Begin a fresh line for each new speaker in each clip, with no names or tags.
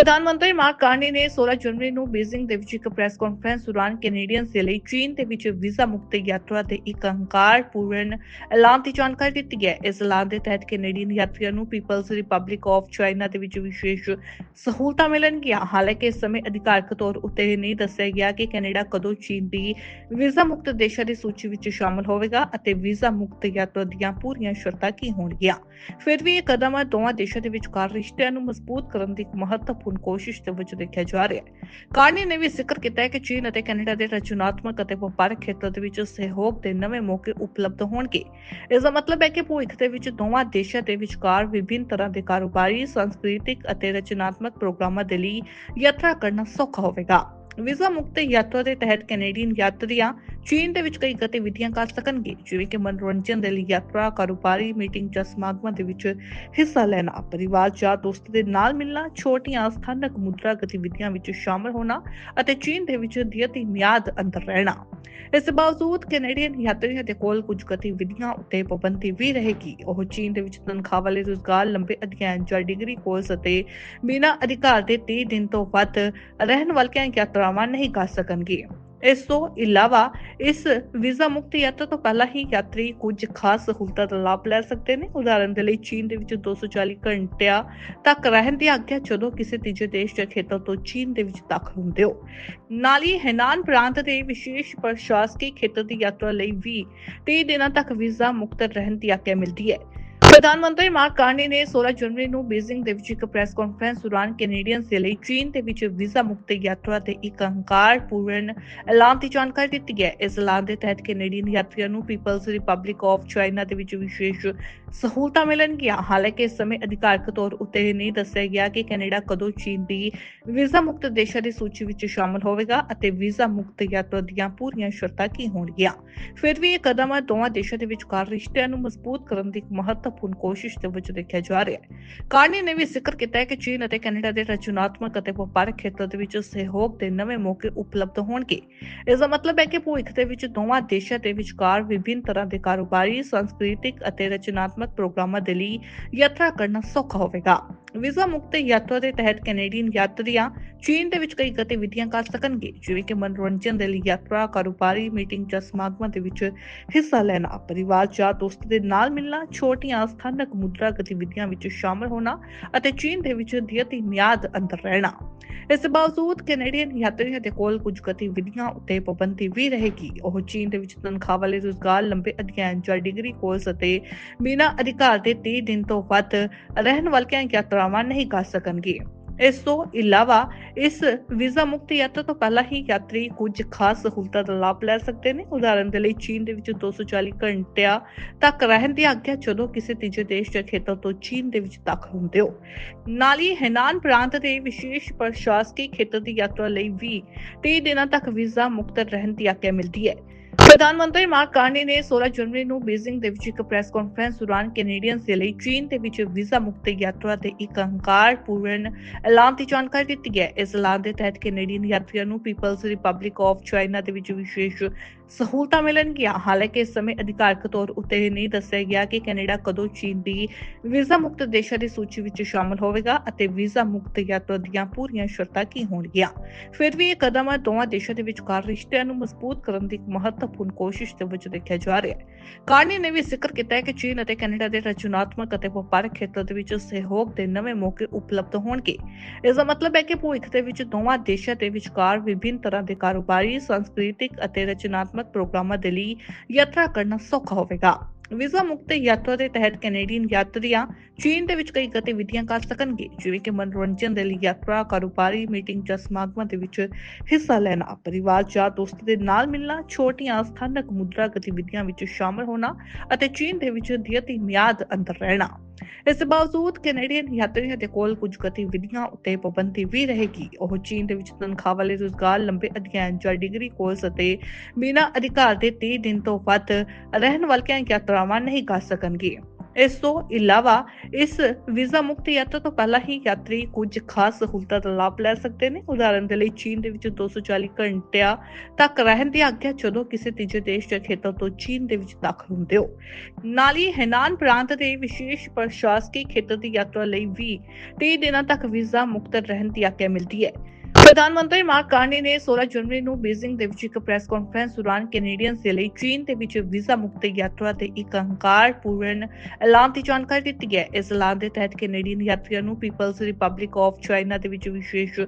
ਪ੍ਰਧਾਨ ਮੰਤਰੀ mark Carney ਨੇ 16 ਜਨਵਰੀ ਨੂੰ ਬੀਜ਼ਿੰਗ ਦੇ ਵਿੱਚ ਇੱਕ ਪ੍ਰੈਸ ਕਾਨਫਰੰਸ ਦੌਰਾਨ ਕੈਨੇਡੀਅਨਸ ਦੇ ਲਈ ਚੀਨ ਦੇ ਵਿੱਚ ਵੀਜ਼ਾ ਮੁਕਤ ਯਾਤਰਾ ਦੇ ਇੱਕ ਹੰਕਾਰਪੂਰਨ ਐਲਾਨ ਦੀ ਜਾਣਕਾਰੀ ਦਿੱਤੀ ਹੈ। ਇਸ ਐਲਾਨ ਦੇ ਤਹਿਤ ਕੈਨੇਡੀਅਨ ਯਾਤਰੀਆਂ ਨੂੰ ਪੀਪਲਜ਼ ਰਿਪਬਲਿਕ ਆਫ ਚਾਈਨਾ ਦੇ ਵਿੱਚ ਵਿਸ਼ੇਸ਼ ਸਹੂਲਤਾਂ ਮਿਲਣਗੀਆਂ। ਹਾਲਾਂਕਿ ਇਸ ਸਮੇਂ ਅਧਿਕਾਰਕ ਤੌਰ ਉੱਤੇ ਨਹੀਂ ਦੱਸਿਆ ਗਿਆ ਕਿ ਕੈਨੇਡਾ ਕਦੋਂ ਚੀਨ ਦੀ ਵੀਜ਼ਾ ਮੁਕਤ ਦੇਸ਼ਾਂ ਦੀ ਸੂਚੀ ਵਿੱਚ ਸ਼ਾਮਲ ਹੋਵੇਗਾ ਅਤੇ ਵੀਜ਼ਾ ਮੁਕਤ ਯਾਤਰਾ ਦੀਆਂ ਪੂਰੀਆਂ ਸ਼ਰਤਾਂ ਕੀ ਹੋਣਗੀਆਂ। ਫਿਰ ਵੀ ਇਹ ਕਦਮ ਦੋਵਾਂ ਦੇਸ਼ਾਂ ਦੇ ਵਿਚਕਾਰ ਰਿਸ਼ਤਿਆਂ ਨੂੰ ਮਜ਼ਬੂਤ ਕਰਨ ਦੀ ਇੱਕ ਮਹੱਤਵਪੂਰਨ ਕੋਸ਼ਿਸ਼ ਦੇ ਵਿੱਚ ਦੇਖਿਆ ਜਾ ਰਿਹਾ ਹੈ। ਕਾਰਨੀ ਨੇ ਵੀ ਜ਼ਿਕਰ ਕੀਤਾ ਹੈ ਕਿ ਚੀਨ ਅਤੇ ਕੈਨੇਡਾ ਦੇ ਰਚਨਾਤਮਕ ਅਤੇ ਵਪਾਰਕ ਖੇਤਰ ਦੇ ਵਿੱਚ ਸਹਿਯੋਗ ਦੇ ਨਵੇਂ ਮੌਕੇ ਉਪਲਬਧ ਹੋਣਗੇ। ਇਸ ਦਾ ਮਤਲਬ ਹੈ ਕਿ ਭਵਿੱਖ ਦੇ ਵਿੱਚ ਦੋਵਾਂ ਦੇਸ਼ਾਂ ਦੇ ਵਿਚਕਾਰ ਵਿਭਿੰਨ ਤਰ੍ਹਾਂ ਦੇ ਕਾਰੋਬਾਰੀ, ਸੰਸਕ੍ਰਿਤਿਕ ਅਤੇ ਰਚਨਾਤਮਕ ਪ੍ਰੋਗਰਾਮਾਂ ਦੇ ਲਈ ਯਾਤਰਾ ਕਰਨਾ ਸੌਖਾ ਹੋਵੇਗਾ। ਵੀਜ਼ਾ ਮੁਕਤ ਯਾਤਰਾ ਦੇ ਤਹਿਤ ਕੈਨੇਡੀਅਨ ਯਾਤਰੀਆਂ ਚੀਨ ਦੇ ਵਿੱਚ ਕਈ ਗਤੀਵਿਧੀਆਂ ਕਰ ਸਕਣਗੇ, ਜਿਵੇਂ ਕਿ ਮਨੋਰੰਜਨ ਦੇ ਲਈ ਯਾਤਰਾ, ਕਾਰੋਬਾਰੀ ਮੀਟਿੰਗ ਜਾਂ ਸਮਾਗਮਾਂ ਦੇ ਵਿੱਚ ਹਿੱਸਾ ਲੈਣਾ, ਪਰਿਵਾਰ ਜਾਂ ਦੋਸਤ ਦੇ ਨਾਲ ਮਿਲਣਾ, ਛੋਟੀਆਂ ਸਥਾਨਕ ਮੁਦਰਾ ਗਤੀਵਿਧੀਆਂ ਵਿੱਚ ਸ਼ਾਮਲ ਹੋਣਾ ਅਤੇ ਚੀਨ ਦੇ ਵਿੱਚ ਦਿਅਤੀ ਮਿਆਦ ਅੰਦਰ ਰਹਿਣਾ। ਇਸ ਦੇ ਬਾਵਜੂਦ ਕੈਨੇਡੀਅਨ ਯਾਤਰੀਆਂ ਦੇ ਕੋਲ ਕੁਝ ਗਤੀਵਿਧੀਆਂ ਉੱਤੇ ਪਾਬੰਦੀ ਵੀ ਰਹੇਗੀ। ਉਹ ਚੀਨ ਦੇ ਵਿੱਚ ਤਨਖਾਹ ਵਾਲੇ ਰੁਜ਼ਗਾਰ, ਲੰਬੇ ਅਧਿਐਨ ਜਾਂ ਡਿਗਰੀ ਕੋਰਸ ਅਤੇ ਬਿਨਾਂ ਅਧਿਕਾਰ ਦੇ 30 ਦਿਨ ਤੋਂ ਵੱਧ ਰਹਿਣ ਵਾਲੀਆਂ ਯਾਤਰਾ ਯਾਤਰਾਵਾਂ ਨਹੀਂ ਕਰ ਸਕਣਗੇ। ਇਸ ਤੋਂ ਇਲਾਵਾ ਇਸ ਵੀਜ਼ਾ ਮੁਕਤ ਯਾਤਰਾ ਤੋਂ ਪਹਿਲਾਂ ਹੀ ਯਾਤਰੀ ਕੁਝ ਖਾਸ ਸਹੂਲਤਾਂ ਦਾ ਲਾਭ ਲੈ ਸਕਦੇ ਨੇ। ਉਦਾਹਰਨ ਦੇ ਲਈ, ਚੀਨ ਦੇ ਵਿੱਚ 240 ਘੰਟਿਆਂ ਤੱਕ ਰਹਿਣ ਦੀ ਆਗਿਆ ਜਦੋਂ ਕਿਸੇ ਤੀਜੇ ਦੇਸ਼ ਜਾਂ ਖੇਤਰ ਤੋਂ ਚੀਨ ਦੇ ਵਿੱਚ ਦਾਖਲ ਹੁੰਦੇ ਹੋ। ਨਾਲ ਹੀ ਹੈਨਾਨ ਪ੍ਰਾਂਤ ਦੇ ਵਿਸ਼ੇਸ਼ ਪ੍ਰਸ਼ਾਸਕੀ ਖੇਤਰ ਦੀ ਯਾਤਰਾ ਲਈ ਵੀ 30 ਦਿਨਾਂ ਤੱਕ ਵੀਜ਼ਾ ਮੁਕਤ ਰਹਿਣ ਦੀ ਆਗਿਆ ਮਿਲਦੀ ਹੈ। ਪ੍ਰਧਾਨ ਮੰਤਰੀ ਮਾਰਕ ਕਾਰਨੀ ਨੇ 16 ਜਨਵਰੀ ਨੂੰ ਬੀਜ਼ਿੰਗ ਦੇ ਵਿੱਚ ਇੱਕ ਪ੍ਰੈਸ ਕਾਨਫਰੰਸ ਦੌਰਾਨ ਕੈਨੇਡੀਅਨਸ ਦੇ ਲਈ ਚੀਨ ਦੇ ਵਿੱਚ ਵੀਜ਼ਾ ਮੁਕਤ ਯਾਤਰਾ ਦੇ ਇੱਕ ਹੰਕਾਰਪੂਰਨ ਐਲਾਨ ਦੀ ਜਾਣਕਾਰੀ ਦਿੱਤੀ ਹੈ। ਇਸ ਐਲਾਨ ਦੇ ਤਹਿਤ ਕੈਨੇਡੀਅਨ ਯਾਤਰੀਆਂ ਨੂੰ ਪੀਪਲਸ ਰਿਪਬਲਿਕ ਆਫ ਚਾਈਨਾ ਦੇ ਵਿੱਚ ਵਿਸ਼ੇਸ਼ ਸਹੂਲਤਾਂ ਮਿਲਣਗੀਆਂ ਹਾਲਾਂਕਿ ਇਸ ਸਮੇਂ ਅਧਿਕਾਰਕ ਤੌਰ ਉੱਤੇ ਨਹੀਂ ਦੱਸਿਆ ਗਿਆ ਕਿ ਕੈਨੇਡਾ ਕਦੋਂ ਚੀਨ ਦੀ ਵੀਜ਼ਾ ਮੁਕਤ ਦੇਸ਼ਾਂ ਦੀ ਸੂਚੀ ਵਿੱਚ ਸ਼ਾਮਲ ਹੋਵੇਗਾ ਅਤੇ ਵੀਜ਼ਾ ਮੁਕਤ ਯਾਤਰਾ ਦੀਆਂ ਪੂਰੀਆਂ ਸ਼ਰਤਾਂ ਕੀ ਹੋਣਗੀਆਂ। ਫਿਰ ਵੀ ਇਹ ਕਦਮ ਦੋਵਾਂ ਦੇਸ਼ਾਂ ਦੇ ਵਿਚਕਾਰ ਰਿਸ਼ਤਿਆਂ ਨੂੰ ਮਜ਼ਬੂਤ ਕਰਨ ਦੀ ਇੱਕ ਮਹੱਤਵਪੂਰਨ ਕੋਸ਼ਿਸ਼ ਦੇ ਵਿੱਚ ਦੇਖਿਆ ਜਾ ਰਿਹਾ ਹੈ। ਕਾਰਨੀ ਨੇ ਵੀ ਜ਼ਿਕਰ ਕੀਤਾ ਹੈ ਕਿ ਚੀਨ ਅਤੇ ਕੈਨੇਡਾ ਦੇ ਰਚਨਾਤਮਕ ਅਤੇ ਵਪਾਰਕ ਖੇਤਰ ਦੇ ਵਿੱਚ ਸਹਿਯੋਗ ਦੇ ਨਵੇਂ ਮੌਕੇ ਉਪਲਬਧ ਹੋਣਗੇ। ਇਸ ਦਾ ਮਤਲਬ ਹੈ ਕਿ ਭਵਿੱਖ ਦੇ ਵਿੱਚ ਦੋਵਾਂ ਦੇਸ਼ਾਂ ਦੇ ਵਿਚਕਾਰ ਵਿਭਿੰਨ ਤਰ੍ਹਾਂ ਦੇ ਕਾਰੋਬਾਰੀ, ਸੰਸਕ੍ਰਿਤਿਕ ਅਤੇ ਰਚਨਾਤਮਕ ਪ੍ਰੋਗਰਾਮਾਂ ਦੇ ਲਈ ਯਾਤਰਾ ਕਰਨਾ ਸੌਖਾ ਹੋਵੇਗਾ। ਵੀਜ਼ਾ ਮੁਕਤ ਯਾਤਰਾ ਦੇ ਤਹਿਤ ਕੈਨੇਡੀਅਨ ਯਾਤਰੀਆਂ ਚੀਨ ਦੇ ਵਿੱਚ ਕਈ ਗਤੀਵਿਧੀਆਂ ਕਰ ਸਕਣਗੇ, ਜਿਵੇਂ ਕਿ ਮਨੋਰੰਜਨ ਦੇ ਲਈ ਯਾਤਰਾ, ਕਾਰੋਬਾਰੀ ਮੀਟਿੰਗ ਜਾਂ ਸਮਾਗਮਾਂ ਦੇ ਵਿੱਚ ਹਿੱਸਾ ਲੈਣਾ, ਪਰਿਵਾਰ ਜਾਂ ਦੋਸਤ ਦੇ ਨਾਲ ਮਿਲਣਾ, ਛੋਟੀਆਂ ਸਥਾਨਕ ਮੁਦਰਾ ਗਤੀਵਿਧੀਆਂ ਵਿੱਚ ਸ਼ਾਮਲ ਹੋਣਾ ਅਤੇ ਚੀਨ ਦੇ ਵਿੱਚ ਦਿਅਤੀ ਮਿਆਦ ਅੰਦਰ ਰਹਿਣਾ। ਇਸ ਦੇ ਬਾਵਜੂਦ ਕੈਨੇਡੀਅਨ ਯਾਤਰੀਆਂ ਦੇ ਕੋਲ ਕੁਝ ਗਤੀਵਿਧੀਆਂ ਉੱਤੇ ਪਾਬੰਦੀ ਵੀ ਰਹੇਗੀ। ਉਹ ਚੀਨ ਦੇ ਵਿੱਚ ਤਨਖਾਹ ਵਾਲੇ ਰੁਜ਼ਗਾਰ, ਲੰਬੇ ਅਧਿਐਨ ਜਾਂ ਡਿਗਰੀ ਕੋਰਸ ਅਤੇ ਬਿਨਾਂ ਅਧਿਕਾਰ ਦੇ 30 ਦਿਨ ਤੋਂ ਵੱਧ ਰਹਿਣ ਵਾਲੀਆਂ ਯਾਤਰਾ ਯਾਤਰਾਵਾਂ ਨਹੀਂ ਕਰ ਸਕਣਗੇ। ਇਸ ਤੋਂ ਇਲਾਵਾ ਇਸ ਵੀਜ਼ਾ ਮੁਕਤ ਯਾਤਰਾ ਤੋਂ ਪਹਿਲਾਂ ਹੀ ਯਾਤਰੀ ਕੁਝ ਖਾਸ ਸਹੂਲਤਾਂ ਦਾ ਲਾਭ ਲੈ ਸਕਦੇ ਨੇ। ਉਦਾਹਰਨ ਦੇ ਲਈ ਚੀਨ ਦੇ ਵਿੱਚ 240 ਘੰਟਿਆਂ ਤੱਕ ਰਹਿਣ ਦੀ ਆਗਿਆ ਜਦੋਂ ਕਿਸੇ ਤੀਜੇ ਦੇਸ਼ ਜਾਂ ਖੇਤਰ ਤੋਂ ਚੀਨ ਦੇ ਵਿੱਚ ਦਾਖਲ ਹੁੰਦੇ ਹੋ। ਨਾਲ ਹੀ ਹੈਨਾਨ ਪ੍ਰਾਂਤ ਦੇ ਵਿਸ਼ੇਸ਼ ਪ੍ਰਸ਼ਾਸਕੀ ਖੇਤਰ ਦੀ ਯਾਤਰਾ ਲਈ ਵੀ 30 ਦਿਨਾਂ ਤੱਕ ਵੀਜ਼ਾ ਮੁਕਤ ਰਹਿਣ ਦੀ ਆਗਿਆ ਮਿਲਦੀ ਹੈ। ਪ੍ਰਧਾਨ ਮੰਤਰੀ ਮਾਰਕ ਕਾਰਨੀ ਨੇ 16 ਜਨਵਰੀ ਨੂੰ ਬੀਜ਼ਿੰਗ ਦੇ ਵਿੱਚ ਇੱਕ ਪ੍ਰੈਸ ਕਾਨਫਰੰਸ ਦੌਰਾਨ ਕੈਨੇਡੀਅਨਸ ਦੇ ਲਈ ਚੀਨ ਦੇ ਵਿੱਚ ਵੀਜ਼ਾ ਮੁਕਤ ਯਾਤਰਾ ਦੇ ਇੱਕ ਹੰਕਾਰਪੂਰਨ ਐਲਾਨ ਦੀ ਜਾਣਕਾਰੀ ਦਿੱਤੀ ਹੈ। ਇਸ ਐਲਾਨ ਦੇ ਤਹਿਤ ਕੈਨੇਡੀਅਨ ਯਾਤਰੀਆਂ ਨੂੰ ਪੀਪਲਜ਼ ਰਿਪਬਲਿਕ ਆਫ ਚਾਈਨਾ ਦੇ ਵਿੱਚ ਵਿਸ਼ੇਸ਼ ਸਹੂਲਤਾਂ ਮਿਲਣਗੀਆਂ। ਹਾਲਾਂਕਿ ਇਸ ਸਮੇਂ ਅਧਿਕਾਰਕ ਤੌਰ ਉੱਤੇ ਨਹੀਂ ਦੱਸਿਆ ਗਿਆ ਕਿ ਕੈਨੇਡਾ ਕਦੋਂ ਚੀਨ ਦੀ ਵੀਜ਼ਾ ਮੁਕਤ ਦੇਸ਼ਾਂ ਦੀ ਸੂਚੀ ਵਿੱਚ ਸ਼ਾਮਲ ਹੋਵੇਗਾ ਅਤੇ ਵੀਜ਼ਾ ਮੁਕਤ ਯਾਤਰਾ ਦੀਆਂ ਪੂਰੀਆਂ ਸ਼ਰਤਾਂ ਕੀ ਹੋਣਗੀਆਂ। ਫਿਰ ਵੀ ਇਹ ਕਦਮ ਦੋਵਾਂ ਦੇਸ਼ਾਂ ਦੇ ਵਿਚਕਾਰ ਰਿਸ਼ਤਿਆਂ ਨੂੰ ਮਜ਼ਬੂਤ ਕਰਨ ਦੀ ਇੱਕ ਮਹੱਤਵਪੂਰਨ ਕੋਸ਼ਿਸ਼ ਦੇ ਵਿੱਚ ਦੇਖਿਆ ਜਾ ਰਿਹਾ ਹੈ। ਕਾਰਨੀ ਨੇ ਵੀ ਜ਼ਿਕਰ ਕੀਤਾ ਹੈ ਕਿ ਚੀਨ ਅਤੇ ਕੈਨੇਡਾ ਦੇ ਰਚਨਾਤਮਕ ਅਤੇ ਵਪਾਰਕ ਖੇਤਰ ਦੇ ਵਿੱਚ ਸਹਿਯੋਗ ਦੇ ਨਵੇਂ ਮੌਕੇ ਉਪਲਬਧ ਹੋਣਗੇ। ਇਸ ਦਾ ਮਤਲਬ ਹੈ ਕਿ ਭਵਿੱਖ ਦੇ ਵਿੱਚ ਦੋਵਾਂ ਦੇਸ਼ਾਂ ਦੇ ਵਿਚਕਾਰ ਵਿਭਿੰਨ ਤਰ੍ਹਾਂ ਦੇ ਕਾਰੋਬਾਰੀ, ਸੰਸਕ੍ਰਿਤਿਕ ਅਤੇ ਰਚਨਾਤਮਕ ਪ੍ਰੋਗਰਾਮਾਂ ਦੇ ਲਈ ਯਾਤਰਾ ਕਰਨਾ ਸੌਖਾ ਹੋਵੇਗਾ। ਵੀਜ਼ਾ ਮੁਕਤ ਯਾਤਰਾ ਦੇ ਤਹਿਤ ਕੈਨੇਡੀਅਨ ਯਾਤਰੀਆਂ ਚੀਨ ਦੇ ਵਿੱਚ ਕਈ ਗਤੀਵਿਧੀਆਂ ਕਰ ਸਕਣਗੇ, ਜਿਵੇਂ ਕਿ ਮਨੋਰੰਜਨ ਦੇ ਲਈ ਯਾਤਰਾ, ਕਾਰੋਬਾਰੀ ਮੀਟਿੰਗ ਜਾਂ ਸਮਾਗਮਾਂ ਦੇ ਵਿੱਚ ਹਿੱਸਾ ਲੈਣਾ, ਪਰਿਵਾਰ ਜਾਂ ਦੋਸਤ ਦੇ ਨਾਲ ਮਿਲਣਾ, ਛੋਟੀਆਂ ਸਥਾਨਕ ਮੁਦਰਾ ਗਤੀਵਿਧੀਆਂ ਵਿੱਚ ਸ਼ਾਮਲ ਹੋਣਾ ਅਤੇ ਚੀਨ ਦੇ ਵਿੱਚ ਦਿਅਤੀ ਮਿਆਦ ਅੰਦਰ ਰਹਿਣਾ। ਇਸ ਦੇ ਬਾਵਜੂਦ ਕੈਨੇਡੀਅਨ ਯਾਤਰੀਆਂ ਦੇ ਕੋਲ ਕੁਝ ਗਤੀਵਿਧੀਆਂ ਉੱਤੇ ਪਾਬੰਦੀ ਵੀ ਰਹੇਗੀ। ਉਹ ਚੀਨ ਦੇ ਵਿੱਚ ਤਨਖਾਹ ਵਾਲੇ ਰੁਜ਼ਗਾਰ, ਲੰਬੇ ਅਧਿਐਨ ਜਾਂ ਡਿਗਰੀ ਕੋਰਸ ਅਤੇ ਬਿਨਾਂ ਅਧਿਕਾਰ ਦੇ 30 ਦਿਨ ਤੋਂ ਵੱਧ ਰਹਿਣ ਵਾਲੀਆਂ ਯਾਤਰਾ ਯਾਤਰਾਵਾਂ ਨਹੀਂ ਕਰ ਸਕਣਗੇ। ਇਸ ਤੋਂ ਇਲਾਵਾ ਇਸ ਵੀਜ਼ਾ ਮੁਕਤ ਯਾਤਰਾ ਤੋਂ ਪਹਿਲਾਂ ਹੀ ਯਾਤਰੀ ਕੁਝ ਖਾਸ ਸਹੂਲਤਾਂ ਦਾ ਲਾਭ ਲੈ ਸਕਦੇ ਨੇ। ਉਦਾਹਰਨ ਦੇ ਲਈ ਚੀਨ ਦੇ ਵਿੱਚ 240 ਘੰਟਿਆਂ ਤੱਕ ਰਹਿਣ ਦੀ ਆਗਿਆ ਜਦੋਂ ਕਿਸੇ ਤੀਜੇ ਦੇਸ਼ ਜਾਂ ਖੇਤਰ ਤੋਂ ਚੀਨ ਦੇ ਵਿੱਚ ਦਾਖਲ ਹੁੰਦੇ ਹੋ। ਨਾਲ ਹੀ ਹੈਨਾਨ ਪ੍ਰਾਂਤ ਦੇ ਵਿਸ਼ੇਸ਼ ਪ੍ਰਸ਼ਾਸਕੀ ਖੇਤਰ ਦੀ ਯਾਤਰਾ ਲਈ ਵੀ 30 ਦਿਨਾਂ ਤੱਕ ਵੀਜ਼ਾ ਮੁਕਤ ਰਹਿਣ ਦੀ ਆਗਿਆ ਮਿਲਦੀ ਹੈ। ਪ੍ਰਧਾਨ ਮੰਤਰੀ ਮਾਰਕ ਕਾਰਨੀ ਨੇ 16 ਜਨਵਰੀ ਨੂੰ ਬੀਜ਼ਿੰਗ ਦੇ ਵਿੱਚ ਇੱਕ ਪ੍ਰੈਸ ਕਾਨਫਰੰਸ ਦੌਰਾਨ ਕੈਨੇਡੀਅਨਸ ਦੇ ਲਈ ਚੀਨ ਦੇ ਵਿੱਚ ਵੀਜ਼ਾ ਮੁਕਤ ਯਾਤਰਾ ਦੇ ਇੱਕ ਹੰਕਾਰਪੂਰਨ ਐਲਾਨ ਦੀ ਜਾਣਕਾਰੀ ਦਿੱਤੀ ਹੈ। ਇਸ ਐਲਾਨ ਦੇ ਤਹਿਤ ਕੈਨੇਡੀਅਨ ਯਾਤਰੀਆਂ ਨੂੰ ਪੀਪਲਜ਼ ਰਿਪਬਲਿਕ ਆਫ ਚਾਈਨਾ ਦੇ ਵਿੱਚ ਵਿਸ਼ੇਸ਼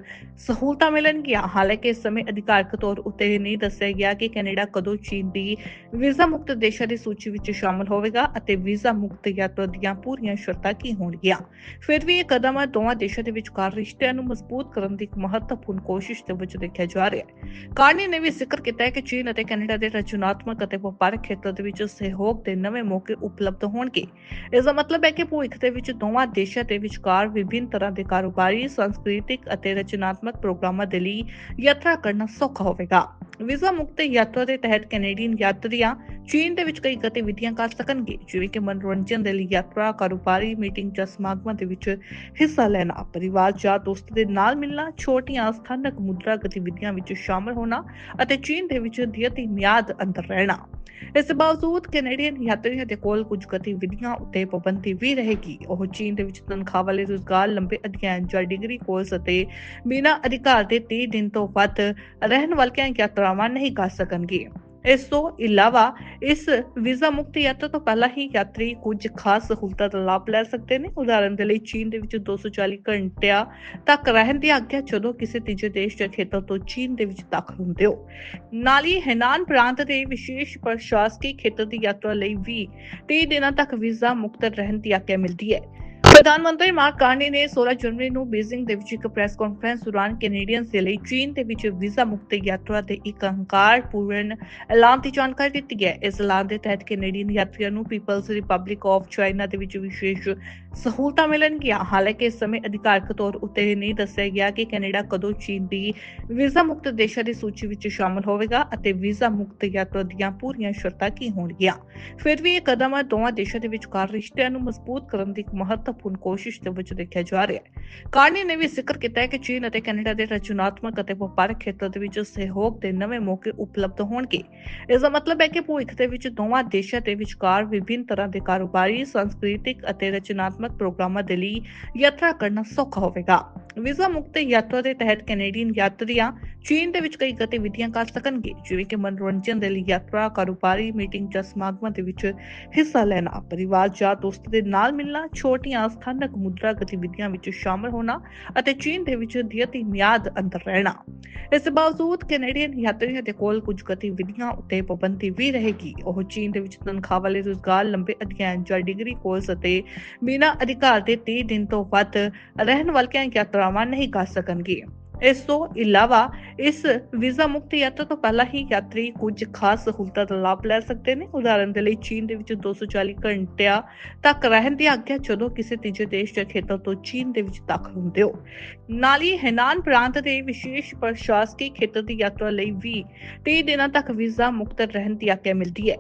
ਸਹੂਲਤਾਂ ਮਿਲਣਗੀਆਂ। ਹਾਲਾਂਕਿ ਇਸ ਸਮੇਂ ਅਧਿਕਾਰਕ ਤੌਰ ਉੱਤੇ ਨਹੀਂ ਦੱਸਿਆ ਗਿਆ ਕਿ ਕੈਨੇਡਾ ਕਦੋਂ ਚੀਨ ਦੀ ਵੀਜ਼ਾ ਮੁਕਤ ਦੇਸ਼ਾਂ ਦੀ ਸੂਚੀ ਵਿੱਚ ਸ਼ਾਮਲ ਹੋਵੇਗਾ ਅਤੇ ਵੀਜ਼ਾ ਮੁਕਤ ਯਾਤਰਾ ਦੀਆਂ ਪੂਰੀਆਂ ਸ਼ਰਤਾਂ ਕੀ ਹੋਣਗੀਆਂ। ਫਿਰ ਵੀ ਇਹ ਕਦਮ ਦੋਵਾਂ ਦੇਸ਼ਾਂ ਦੇ ਵਿਚਕਾਰ ਰਿਸ਼ਤਿਆਂ ਨੂੰ ਮਜ਼ਬੂਤ ਕਰਨ ਦੀ ਇੱਕ ਮਹੱਤਵਪੂਰਨ ਕੋਸ਼ਿਸ਼ ਦੇ ਵਿੱਚ ਦੇਖਿਆ ਜਾ ਰਿਹਾ ਹੈ। ਕਾਰਨੀ ਨੇ ਵੀ ਜ਼ਿਕਰ ਕੀਤਾ ਹੈ ਕਿ ਚੀਨ ਅਤੇ ਕੈਨੇਡਾ ਦੇ ਰਚਨਾਤਮਕ ਅਤੇ ਵਪਾਰਕ ਖੇਤਰ ਦੇ ਵਿੱਚ ਸਹਿਯੋਗ ਦੇ ਨਵੇਂ ਮੌਕੇ ਉਪਲਬਧ ਹੋਣਗੇ। ਇਸ ਦਾ ਮਤਲਬ ਹੈ ਕਿ ਭਵਿੱਖ ਦੇ ਵਿੱਚ ਦੋਵਾਂ ਦੇਸ਼ਾਂ ਦੇ ਵਿਚਕਾਰ ਵਿਭਿੰਨ ਤਰ੍ਹਾਂ ਦੇ ਕਾਰੋਬਾਰੀ, ਸੰਸਕ੍ਰਿਤਿਕ ਅਤੇ ਰਚਨਾਤਮਕ ਪ੍ਰੋਗਰਾਮਾਂ ਦੇ ਲਈ ਯਾਤਰਾ ਕਰਨਾ ਸੌਖਾ ਹੋਵੇਗਾ। ਵੀਜ਼ਾ ਮੁਕਤ ਯਾਤਰਾ ਦੇ ਤਹਿਤ ਕੈਨੇਡੀਅਨ ਯਾਤਰੀਆਂ ਚੀਨ ਦੇ ਵਿੱਚ ਕਈ ਗਤੀਵਿਧੀਆਂ ਕਰ ਸਕਣਗੇ, ਜਿਵੇਂ ਕਿ ਮਨੋਰੰਜਨ ਦੇ ਲਈ ਯਾਤਰਾ, ਕਾਰੋਬਾਰੀ ਮੀਟਿੰਗ ਜਾਂ ਸਮਾਗਮਾਂ ਦੇ ਵਿੱਚ ਹਿੱਸਾ ਲੈਣਾ, ਪਰਿਵਾਰ ਜਾਂ ਦੋਸਤ ਦੇ ਨਾਲ ਮਿਲਣਾ, ਛੋਟੀਆਂ ਸਥਾਨਕ ਮੁਦਰਾ ਗਤੀਵਿਧੀਆਂ ਵਿੱਚ ਸ਼ਾਮਲ ਹੋਣਾ ਅਤੇ ਚੀਨ ਦੇ ਵਿੱਚ ਦਿਅਤੀ ਮਿਆਦ ਅੰਦਰ ਰਹਿਣਾ। ਇਸ ਦੇ ਬਾਵਜੂਦ ਕੈਨੇਡੀਅਨ ਯਾਤਰੀਆਂ ਦੇ ਕੋਲ ਕੁਝ ਗਤੀਵਿਧੀਆਂ ਉੱਤੇ ਪਾਬੰਦੀ ਵੀ ਰਹੇਗੀ। ਉਹ ਚੀਨ ਦੇ ਵਿੱਚ ਤਨਖਾਹ ਵਾਲੇ ਰੁਜ਼ਗਾਰ, ਲੰਬੇ ਅਧਿਐਨ ਜਾਂ ਡਿਗਰੀ ਕੋਰਸ ਅਤੇ ਬਿਨਾਂ ਅਧਿਕਾਰ ਦੇ 30 ਦਿਨ ਤੋਂ ਵੱਧ ਰਹਿਣ ਵਾਲੀਆਂ ਯਾਤਰਾਵਾਂ ਨਹੀਂ ਕਰ ਸਕਣਗੇ। ਇਸ ਤੋਂ ਇਲਾਵਾ ਇਸ ਵੀਜ਼ਾ ਮੁਕਤ ਯਾਤਰਾ ਤੋਂ ਪਹਿਲਾਂ ਹੀ ਯਾਤਰੀ ਕੁਝ ਖਾਸ ਸਹੂਲਤਾਂ ਦਾ ਲਾਭ ਲੈ ਸਕਦੇ ਨੇ। ਉਦਾਹਰਨ ਦੇ ਲਈ ਚੀਨ ਦੇ ਵਿੱਚ 240 ਘੰਟਿਆਂ ਤੱਕ ਰਹਿਣ ਦੀ ਆਗਿਆ ਜਦੋਂ ਕਿਸੇ ਤੀਜੇ ਦੇਸ਼ ਦੇ ਖੇਤਰ ਤੋਂ ਚੀਨ ਦੇ ਵਿੱਚ ਦਾਖਲ ਹੁੰਦੇ ਹੋ। ਨਾਲ ਹੀ ਹੈਨਾਨ ਪ੍ਰਾਂਤ ਦੇ ਵਿਸ਼ੇਸ਼ ਪ੍ਰਸ਼ਾਸਕੀ ਖੇਤਰ ਦੀ ਯਾਤਰਾ ਲਈ ਵੀ 30 ਦਿਨਾਂ ਤੱਕ ਵੀਜ਼ਾ ਮੁਕਤ ਰਹਿਣ ਦੀ ਆਗਿਆ ਮਿਲਦੀ ਹੈ। ਪ੍ਰਧਾਨ ਮੰਤਰੀ ਮਾਰਕ ਕਾਰਨੀ ਨੇ 16 ਜਨਵਰੀ ਨੂੰ ਬੀਜ਼ਿੰਗ ਦੇ ਵਿੱਚ ਇੱਕ ਪ੍ਰੈਸ ਕਾਨਫਰੰਸ ਦੌਰਾਨ ਕੈਨੇਡੀਅਨਸ ਦੇ ਲਈ ਚੀਨ ਦੇ ਵਿੱਚ ਵੀਜ਼ਾ ਮੁਕਤ ਯਾਤਰਾ ਦੇ ਇੱਕ ਹੰਕਾਰਪੂਰਨ ਐਲਾਨ ਦੀ ਜਾਣਕਾਰੀ ਦਿੱਤੀ ਹੈ। ਇਸ ਐਲਾਨ ਦੇ ਤਹਿਤ ਕੈਨੇਡੀਅਨ ਯਾਤਰੀਆਂ ਨੂੰ ਪੀਪਲਜ਼ ਰਿਪਬਲਿਕ ਆਫ ਚਾਈਨਾ ਦੇ ਵਿੱਚ ਵਿਸ਼ੇਸ਼ ਸਹੂਲਤਾਂ ਮਿਲਣਗੀਆਂ। ਹਾਲਾਂਕਿ ਇਸ ਸਮੇਂ ਅਧਿਕਾਰਕ ਤੌਰ ਉੱਤੇ ਇਹ ਨਹੀਂ ਦੱਸਿਆ ਗਿਆ ਕਿ ਕੈਨੇਡਾ ਕਦੋਂ ਚੀਨ ਦੀ ਵੀਜ਼ਾ ਮੁਕਤ ਦੇਸ਼ਾਂ ਦੀ ਸੂਚੀ ਵਿੱਚ ਸ਼ਾਮਲ ਹੋਵੇਗਾ ਅਤੇ ਵੀਜ਼ਾ ਮੁਕਤ ਯਾਤਰਾ ਦੀਆਂ ਪੂਰੀਆਂ ਸ਼ਰਤਾਂ ਕੀ ਹੋਣਗੀਆਂ। ਫਿਰ ਵੀ ਇਹ ਕਦਮ ਦੋਵਾਂ ਦੇਸ਼ਾਂ ਦੇ ਵਿਚਕਾਰ ਰਿਸ਼ਤਿਆਂ ਨੂੰ ਮਜ਼ਬੂਤ ਕਰਨ ਦੀ ਇੱਕ ਮਹੱਤਵਪੂਰਨ ਕੋਸ਼ਿਸ਼ ਦੇ ਵਿੱਚ ਦੇਖਿਆ ਜਾ ਰਿਹਾ ਹੈ। ਕਾਰਨੀ ਨੇ ਵੀ ਜ਼ਿਕਰ ਕੀਤਾ ਹੈ ਕਿ ਚੀਨ ਅਤੇ ਕੈਨੇਡਾ ਦੇ ਰਚਨਾਤਮਕ ਅਤੇ ਵਪਾਰਕ ਖੇਤਰ ਦੇ ਵਿੱਚ ਸਹਿਯੋਗ ਦੇ ਨਵੇਂ ਮੌਕੇ ਉਪਲਬਧ ਹੋਣਗੇ। ਇਸ ਦਾ ਮਤਲਬ ਹੈ ਕਿ ਭਵਿੱਖ ਦੇ ਵਿੱਚ ਦੋਵਾਂ ਦੇਸ਼ਾਂ ਦੇ ਵਿਚਕਾਰ ਵਿਭਿੰਨ ਤਰ੍ਹਾਂ ਦੇ ਕਾਰੋਬਾਰੀ, ਸੰਸਕ੍ਰਿਤਿਕ ਅਤੇ ਰਚਨਾਤਮਕ ਪ੍ਰੋਗਰਾਮਾਂ ਦੇ ਲਈ ਯਾਤਰਾ ਕਰਨਾ ਸੌਖਾ ਹੋਵੇਗਾ। ਵੀਜ਼ਾ ਮੁਕਤ ਯਾਤਰਾ ਦੇ ਤਹਿਤ ਕੈਨੇਡੀਅਨ ਯਾਤਰੀਆਂ ਚੀਨ ਦੇ ਵਿੱਚ ਕਈ ਗਤੀਵਿਧੀਆਂ ਕਰ ਸਕਣਗੇ, ਜਿਵੇਂ ਕਿ ਮਨੋਰੰਜਨ ਦੇ ਲਈ ਯਾਤਰਾ, ਕਾਰੋਬਾਰੀ ਮੀਟਿੰਗ ਜਾਂ ਸਮਾਗਮਾਂ ਦੇ ਵਿੱਚ ਹਿੱਸਾ ਲੈਣਾ, ਪਰਿਵਾਰ ਜਾਂ ਦੋਸਤ ਦੇ ਨਾਲ ਮਿਲਣਾ, ਛੋਟੀਆਂ ਸਥਾਨਕ ਮੁਦਰਾ ਗਤੀਵਿਧੀਆਂ ਵਿੱਚ ਸ਼ਾਮਲ ਹੋਣਾ ਅਤੇ ਚੀਨ ਦੇ ਵਿੱਚ ਦਿਅਤੀ ਮਿਆਦ ਅੰਦਰ ਰਹਿਣਾ। ਇਸ ਦੇ ਬਾਵਜੂਦ ਕੈਨੇਡੀਅਨ ਯਾਤਰੀਆਂ ਦੇ ਕੋਲ ਕੁਝ ਗਤੀਵਿਧੀਆਂ ਉੱਤੇ ਪਾਬੰਦੀ ਵੀ ਰਹੇਗੀ। ਉਹ ਚੀਨ ਦੇ ਵਿੱਚ ਤਨਖਾਹ ਵਾਲੇ ਰੁਜ਼ਗਾਰ, ਲੰਬੇ ਅਧਿਐਨ, ਜਾਂ ਡਿਗਰੀ ਕੋਰਸ ਅਤੇ ਬਿਨਾਂ ਅਧਿਕਾਰ ਦੇ 30 ਦਿਨ ਤੋਂ ਵੱਧ ਰਹਿਣ ਵਾਲੀਆਂ ਯਾਤਰਾਵਾਂ ਨਹੀਂ ਕਰ ਸਕਣਗੇ। ਇਸ ਤੋਂ ਇਲਾਵਾ ਇਸ ਵੀਜ਼ਾ ਮੁਕਤ ਯਾਤਰਾ ਤੋਂ ਪਹਿਲਾਂ ਹੀ ਯਾਤਰੀ ਕੁਝ ਖਾਸ ਸਹੂਲਤਾਂ ਦਾ ਲਾਭ ਲੈ ਸਕਦੇ ਨੇ। ਉਦਾਹਰਨ ਦੇ ਲਈ ਚੀਨ ਦੇ ਵਿੱਚ 240 ਘੰਟਿਆਂ ਤੱਕ ਰਹਿਣ ਦੀ ਆਗਿਆ ਜਦੋਂ ਕਿਸੇ ਤੀਜੇ ਦੇਸ਼ ਦੇ ਖੇਤਰ ਤੋਂ ਚੀਨ ਦੇ ਵਿੱਚ ਦਾਖਲ ਹੁੰਦੇ ਹੋ। ਨਾਲ ਹੀ ਹੈਨਾਨ ਪ੍ਰਾਂਤ ਦੇ ਵਿਸ਼ੇਸ਼ ਪ੍ਰਸ਼ਾਸਕੀ ਖੇਤਰ ਦੀ ਯਾਤਰਾ ਲਈ ਵੀ 30 ਦਿਨਾਂ ਤੱਕ ਵੀਜ਼ਾ ਮੁਕਤ ਰਹਿਣ ਦੀ ਆਗਿਆ ਮਿਲਦੀ ਹੈ।